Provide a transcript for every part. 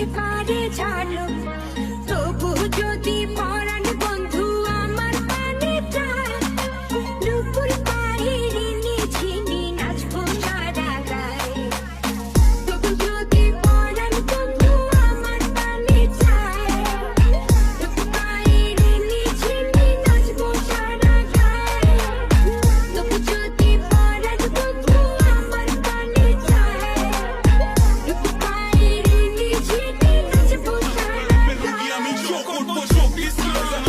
Everybody. vurma çok istiyorum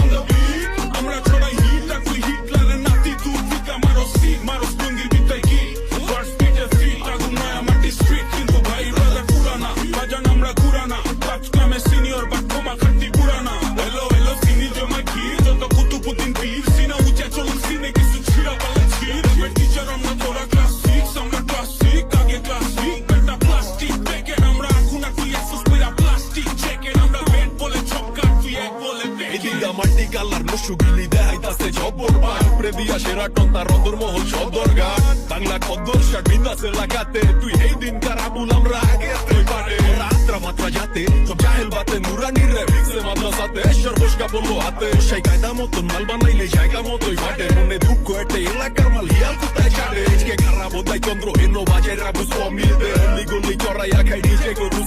করে দিয়া সেরা টন্তা রদর মহল সদর গান বাংলা খদ্দর শাক বিন্দাস এলাকাতে, তুই এই দিনকার আবুল আমরা আগে তুই পারে। রাত্রা মাত্রা যাতে সব জাহেল বাতে নুরানির রে ভিক্সে মাদ্রাসাতে সর্বস্কা বলল হাতে। সেই কায়দা মতন মাল বানাইলে জায়গা মতোই ফাটে মনে দুঃখ একটা এলাকার মাল হিয়াল কোথায় ছাড়ে? আজকে খারাপ বোধাই চন্দ্র হেন বাজে রাবু সমিতে গলি গলি চড়াইয়া খাই নিজে গরু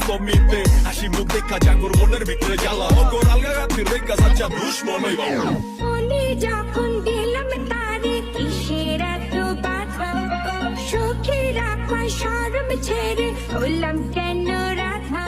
হাসি মুখ দেখা জাগর মনের ভিতরে জ্বালা। অগর আলগা গাতির রেখা সাচ্চা দুশ্মন মনে যখন দিলাম তারে কিসের এত বাধা? সুখে রাখা শরম ছেড়ে হলাম কেন রাধা?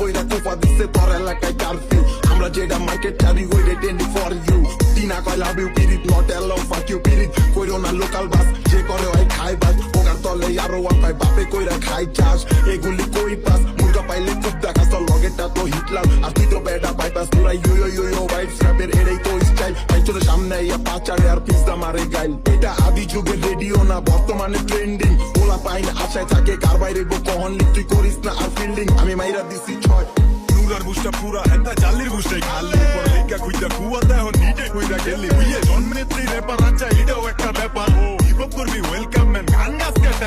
বইরা কোপা দিচ্ছে তোর এলাকায় কারফিউ আমরা যেটা মার্কেট ছাড়ি ওইটা টেন্ডি ফর ইউ টিনা কয় লাভ ইউ পিরিত নট অ্যালাউ ফাক ইউ পিরিত কইরো না লোকাল বাস যে করে হয় খাই বাস ওগার তলে আরও পায় বাপে কইরা খাই চাষ এগুলি কই পাস মুরগা পাইলে খুব দেখাস তোর লগেরটা তো হিটলাম আর তুই তো বেডা বাইপাস তোরা you you you you white স্ট্র্যাপের এটাই তো স্টাইল ভাই চলে সামনে ইয়া পাচারে আর পিজা মারে গাইল এটা আদি যুগের রেডিও না বর্তমানে ট্রেন্ডিং ওলা পাই না আশায় থাকে কার বাইরে গো কহন তুই করিস না আর ফিল্ডিং আমি মাইরা দিছি ছয় নুরার বুঝটা পুরা হেন্দা জাল্লির বুঝটাই খালি পর লেখা খুঁজা কুয়াতে এখন নিটে কইরা গেলি বুঝে জন্মেত্রী রেপার আচ্ছা এটাও একটা ব্যাপার ও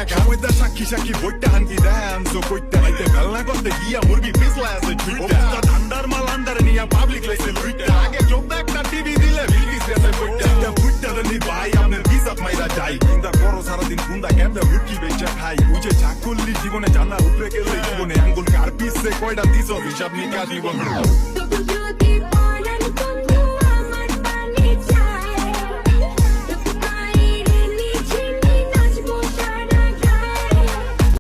ওইটা সাক্ষী সাক্ষী বইটা হানকি ড্যান্স ও কইতে লাইতে বেলনা করতে গিয়া মুরগি পিছলা আছে টুইটা ঠান্ডার মাল আন্দারে নিয়া পাবলিক লাইছে লুইটা আগে চোখ একটা টিভি দিলে বিলকিস গেছে কইটা এটা বুইটা নি ভাই আপনার বিজাত মাইরা যাই কিন্তু বড় সারাদিন কুন্দা কেমনে মুরগি বেচা খাই বুঝে চাকুল্লি জীবনে জানা উপরে গেলে জীবনে আঙ্গুল কার পিছে কয়টা দিছ হিসাব নিকাশ জীবন